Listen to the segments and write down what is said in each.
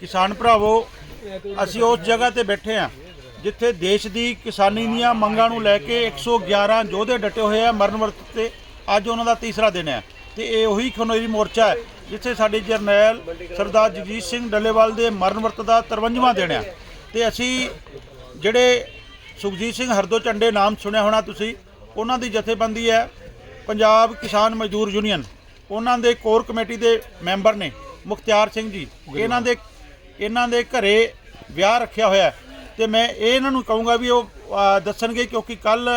ਕਿਸਾਨ ਭਰਾਵੋ, ਅਸੀਂ ਉਸ ਜਗ੍ਹਾ ਤੇ ਬੈਠੇ ਆ ਜਿੱਥੇ ਦੇਸ਼ ਦੀ ਕਿਸਾਨੀ ਦੀਆਂ ਮੰਗਾਂ ਨੂੰ ਲੈ ਕੇ 111 ਯੋਧੇ ਡਟੇ ਹੋਏ ਆ ਮਰਨ ਵਰਤ ਤੇ ਅੱਜ ਉਹਨਾਂ ਦਾ ਤੀਸਰਾ ਦਿਨ ਹੈ ਤੇ ਇਹ ਉਹੀ ਖਨੋਰੀ ਮੋਰਚਾ ਹੈ, ਜਿੱਥੇ ਸਾਡੇ ਜਰਨੈਲ ਸਰਦਾਰ ਜਗਜੀਤ ਸਿੰਘ ਡੱਲੇਵਾਲ ਦੇ ਮਰਨ ਵਰਤ ਦਾ 53ਵਾਂ ਦਿਨ ਹੈ। ਤੇ ਅਸੀਂ ਜਿਹੜੇ ਸੁਖਜੀਤ ਸਿੰਘ ਹਰਦੋ ਝੰਡੇ ਨਾਮ ਸੁਣਿਆ ਹੋਣਾ ਤੁਸੀਂ, ਉਹਨਾਂ ਦੀ ਜਥੇਬੰਦੀ ਹੈ ਪੰਜਾਬ ਕਿਸਾਨ ਮਜ਼ਦੂਰ ਯੂਨੀਅਨ। ਉਹਨਾਂ ਦੇ ਕੋਰ ਕਮੇਟੀ ਦੇ ਮੈਂਬਰ ਨੇ। ਮੁਖਤਿਆਰ ਸਿੰਘ ਜੀ, ਇਹਨਾਂ ਦੇ ਇਹਨਾਂ ਦੇ ਘਰੇ ਵਿਆਹ ਰੱਖਿਆ ਹੋਇਆ ਹੈ। ਤੇ ਮੈਂ ਇਹ ਇਹਨਾਂ ਨੂੰ ਕਹੂੰਗਾ ਵੀ ਉਹ ਦੱਸਣਗੇ ਕਿਉਂਕਿ ਕੱਲ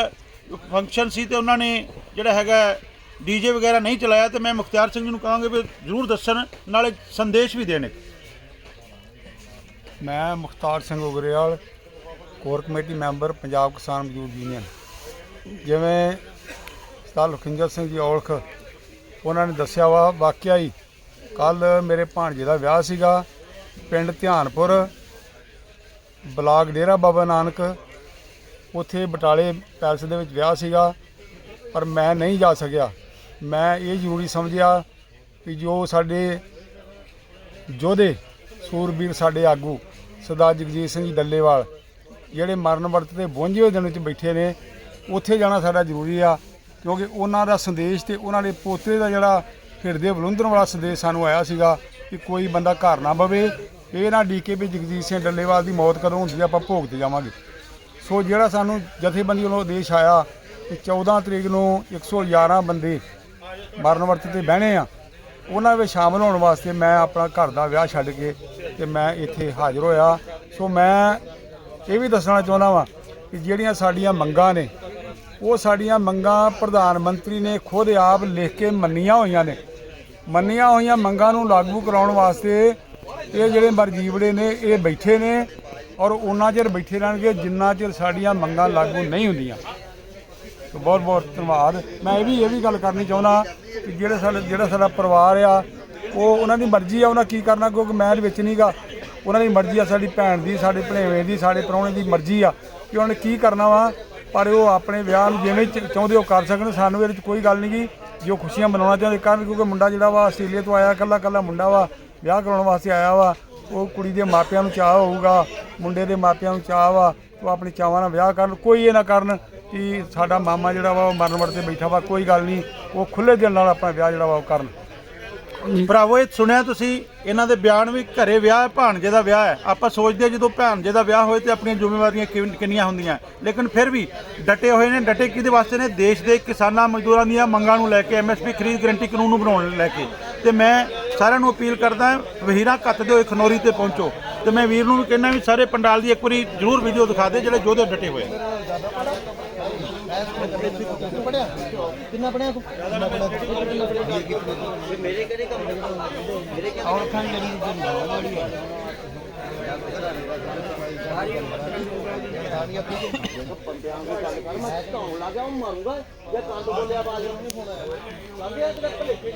ਫੰਕਸ਼ਨ ਸੀ ਤੇ ਉਹਨਾਂ ਨੇ ਜਿਹੜਾ ਹੈਗਾ ਡੀਜੇ ਵਗੈਰਾ ਨਹੀਂ ਚਲਾਇਆ ਤੇ ਮੈਂ ਮੁਖਤਿਆਰ ਸਿੰਘ ਜੀ ਨੂੰ ਕਹਾਂਗਾ ਵੀ ਜ਼ਰੂਰ ਦੱਸਣ, ਨਾਲੇ ਸੰਦੇਸ਼ ਵੀ ਦੇਣ ਮੈਂ Mukhtar Singh Ugrewal, core committee member, Punjab ਕਿਸਾਨ ਮਜ਼ਦੂਰ ਯੂਨੀਅਨ। ਜਿਵੇਂ ਸਰਦਾਰ ਲਖਿੰਦਰ ਸਿੰਘ ਜੀ ਔਲਖ, ਉਹਨਾਂ ਨੇ ਦੱਸਿਆ ਵਾ, ਵਾਕਿਆ ਹੀ ਕੱਲ ਮੇਰੇ ਭਾਣਜੇ ਦਾ ਵਿਆਹ ਸੀਗਾ, ਪਿੰਡ ਧਿਆਨਪੁਰ, ਬਲਾਕ ਡੇਰਾ ਬਾਬਾ ਨਾਨਕ। ਉੱਥੇ ਬਟਾਲੇ ਪੈਲਸ ਦੇ ਵਿੱਚ ਵਿਆਹ ਸੀਗਾ, ਪਰ ਮੈਂ ਨਹੀਂ ਜਾ ਸਕਿਆ। ਮੈਂ ਇਹ ਜ਼ਰੂਰੀ ਸਮਝਿਆ ਕਿ ਜੋ ਸਾਡੇ ਯੋਧੇ, ਸੂਰਬੀਰ ਸਾਡੇ ਆਗੂ, ਸਰਦਾਰ ਜਗਜੀਤ ਸਿੰਘ ਡੱਲੇਵਾਲ, ਜਿਹੜੇ ਮਰਨ ਵਰਤ ਤੇ 52 ਦਿਨ ਵਿੱਚ ਬੈਠੇ ਨੇ, ਉੱਥੇ ਜਾਣਾ ਸਾਡਾ ਜ਼ਰੂਰੀ ਆ, ਕਿਉਂਕਿ ਉਹਨਾਂ ਦਾ ਸੰਦੇਸ਼ ਤੇ ਉਹਨਾਂ ਦੇ ਪੋਤੇ ਦਾ ਜਿਹੜਾ ਹਿਰਦੇ ਬਲੁੰਦਰਨ ਵਾਲਾ ਸੰਦੇਸ਼ ਸਾਨੂੰ ਆਇਆ ਸੀਗਾ ਕਿ ਕੋਈ ਬੰਦਾ ਘਰ ਨਾ ਬਵੇ ਇਹ ਨਾ ਡੀਕੇ ਵੀ ਜਗਜੀਤ ਸਿੰਘ ਡੱਲੇਵਾਲ ਦੀ ਮੌਤ ਕਦੋਂ ਹੁੰਦੀ ਆ, ਆਪਾਂ ਭੋਗ ਤੇ ਜਾਵਾਂਗੇ। ਸੋ ਜਿਹੜਾ ਸਾਨੂੰ ਜਥੇਬੰਦੀ ਵੱਲੋਂ ਆਦੇਸ਼ ਆਇਆ ਕਿ 14 ਤਰੀਕ ਨੂੰ 111 ਬੰਦੇ ਮਰਨ ਵਰਤ ਤੇ ਬਹਿਣੇ ਆ ਉਹਨਾਂ ਵਿੱਚ ਸ਼ਾਮਲ ਹੋਣ ਵਾਸਤੇ ਮੈਂ ਆਪਣਾ ਘਰ ਦਾ ਵਿਆਹ ਛੱਡ ਕੇ ਤੇ ਮੈਂ ਇੱਥੇ ਹਾਜ਼ਰ ਹੋਇਆ। ਸੋ ਮੈਂ ਇਹ ਵੀ ਦੱਸਣਾ ਚਾਹੁੰਦਾ ਵਾਂ ਕਿ ਜਿਹੜੀਆਂ ਸਾਡੀਆਂ ਮੰਗਾਂ ਨੇ ਉਹ ਸਾਡੀਆਂ ਮੰਗਾਂ ਪ੍ਰਧਾਨ ਮੰਤਰੀ ਨੇ ਖੁਦ ਆਪ ਲਿਖ ਕੇ ਮੰਨੀਆਂ ਹੋਈਆਂ ਨੇ। ਮੰਨੀਆਂ ਹੋਈਆਂ ਮੰਗਾਂ ਨੂੰ ਲਾਗੂ ਕਰਾਉਣ ਵਾਸਤੇ ਇਹ ਜਿਹੜੇ ਮਰਜੀਵੜੇ ਨੇ, ਇਹ ਬੈਠੇ ਨੇ ਔਰ ਉਹਨਾਂ ਚਿਰ ਬੈਠੇ ਰਹਿਣਗੇ ਜਿੰਨਾ ਚਿਰ ਸਾਡੀਆਂ ਮੰਗਾਂ ਲਾਗੂ ਨਹੀਂ ਹੁੰਦੀਆਂ। ਸੋ ਬਹੁਤ ਬਹੁਤ ਧੰਨਵਾਦ। ਮੈਂ ਇਹ ਵੀ ਇਹ ਵੀ ਗੱਲ ਕਰਨੀ ਚਾਹੁੰਦਾ ਕਿ ਜਿਹੜੇ ਸਾਡੇ ਜਿਹੜਾ ਸਾਡਾ ਪਰਿਵਾਰ ਆ, ਉਹ ਉਹਨਾਂ ਦੀ ਮਰਜ਼ੀ ਆ, ਉਹਨਾਂ ਕੀ ਕਰਨਾ, ਕਿਉਂਕਿ ਮੈਂ ਇਹਦੇ ਵਿੱਚ ਨਹੀਂਗਾ। ਉਹਨਾਂ ਦੀ ਮਰਜ਼ੀ ਆ, ਸਾਡੀ ਭੈਣ ਦੀ, ਸਾਡੇ ਭਣੇਵੇਂ ਦੀ, ਸਾਡੇ ਪ੍ਰਾਹੁਣੇ ਦੀ ਮਰਜ਼ੀ ਆ ਕਿ ਉਹਨਾਂ ਨੇ ਕੀ ਕਰਨਾ ਵਾ, ਪਰ ਉਹ ਆਪਣੇ ਵਿਆਹ ਨੂੰ ਜਿਵੇਂ ਚਾਹੁੰਦੇ ਉਹ ਕਰ ਸਕਣ। ਸਾਨੂੰ ਇਹਦੇ ਵਿੱਚ ਕੋਈ ਗੱਲ ਨਹੀਂ ਨਹੀਂਗੀ। ਜੋ ਖੁਸ਼ੀਆਂ ਮਨਾਉਣਾ ਚਾਹੁੰਦੇ ਕਰਨ ਕਿਉਂਕਿ ਮੁੰਡਾ ਜਿਹੜਾ ਵਾ ਆਸਟ੍ਰੇਲੀਆ ਤੋਂ ਆਇਆ ਕੱਲਾ ਕੱਲਾ ਮੁੰਡਾ ਵਾ, ਵਿਆਹ ਕਰਾਉਣ ਵਾਸਤੇ ਆਇਆ ਵਾ, ਉਹ ਕੁੜੀ ਦੇ ਮਾਪਿਆਂ ਨੂੰ ਚਾਹ ਹੋਊਗਾ, ਮੁੰਡੇ ਦੇ ਮਾਪਿਆਂ ਨੂੰ ਚਾਹ ਵਾ, ਉਹ ਆਪਣੇ ਚਾਵਾਂ ਨਾਲ ਵਿਆਹ ਕਰਨ, ਕੋਈ ਇਹ ਨਾ ਕਰਨ ਕਿ ਸਾਡਾ ਮਾਮਾ ਜਿਹੜਾ ਵਾ ਉਹ ਮਰਨ ਵਰਤ ਤੇ ਬੈਠਾ ਵਾ, ਕੋਈ ਗੱਲ ਨਹੀਂ, ਉਹ ਖੁੱਲੇ ਦਿਲ ਨਾਲ ਆਪਣਾ ਵਿਆਹ ਜਿਹੜਾ ਵਾ ਉਹ ਕਰਨ। ਭਰਾਵੋ, ਇਹ ਸੁਣਿਆ ਤੁਸੀਂ, ਇਹਨਾਂ ਦੇ ਬਿਆਨ ਵੀ ਘਰੇ ਵਿਆਹ ਹੈ, ਭਾਣਜੇ ਦਾ ਵਿਆਹ ਹੈ। ਆਪਾਂ ਸੋਚਦੇ ਹਾਂ ਜਦੋਂ ਭਾਣਜੇ ਦਾ ਵਿਆਹ ਹੋਏ ਤੇ ਆਪਣੀਆਂ ਜ਼ਿੰਮੇਵਾਰੀਆਂ ਕਿੰਨੀਆਂ ਹੁੰਦੀਆਂ। ਲੇਕਿਨ ਫਿਰ ਵੀ ਡਟੇ ਹੋਏ ਨੇ, ਡਟੇ ਕਿਹਦੇ ਵਾਸਤੇ ਨੇ? ਦੇਸ਼ ਦੇ ਕਿਸਾਨਾਂ, ਮਜ਼ਦੂਰਾਂ ਦੀਆਂ ਮੰਗਾਂ ਨੂੰ ਲੈ ਕੇ ਐਮਐਸਪੀ ਖਰੀਦ ਗਰੰਟੀ ਕਾਨੂੰਨ ਨੂੰ ਬਣਾਉਣ ਲੈ ਕੇ। ਤੇ ਮੈਂ ਸਾਰਿਆਂ ਨੂੰ ਅਪੀਲ ਕਰਦਾ ਵਹੀਰਾ ਕੱਤਦੇ ਹੋਏ ਖਨੋਰੀ ਤੇ ਪਹੁੰਚੋ। ਤੇ ਮੈਂ ਵੀਰ ਨੂੰ ਵੀ ਕਹਿੰਦਾ ਵੀ ਸਾਰੇ ਪੰਡਾਲ ਦੀ ਇੱਕ ਵਾਰੀ ਜ਼ਰੂਰ ਵੀਡੀਓ ਦਿਖਾ ਦੇ, ਜਿਹੜੇ ਯੋਧੇ ਡਟੇ ਹੋਏ ਨੇ ਕਿੰਨਾ ਪੜਿਆ ਤੂੰ? ਕਿੰਨਾ ਪੜਿਆ ਮੇਰੇ ਕਿਹੜੇ ਕੰਮ ਮੇਰੇ ਕਿਹੜੇ ਔਰ ਖਾਂ ਜਿਹੜੀ ਮੈਂ ਧੌਣ ਲੱਗਾ ਉਹ ਮਰੂੰਗਾ ਜੇ ਕੰਨ ਬੋਲਿਆ ਬਾਜ ਨਹੀਂ ਹੋਣਾ ਕੰਨ ਇਹ ਤੇ ਭਲੇਖੇ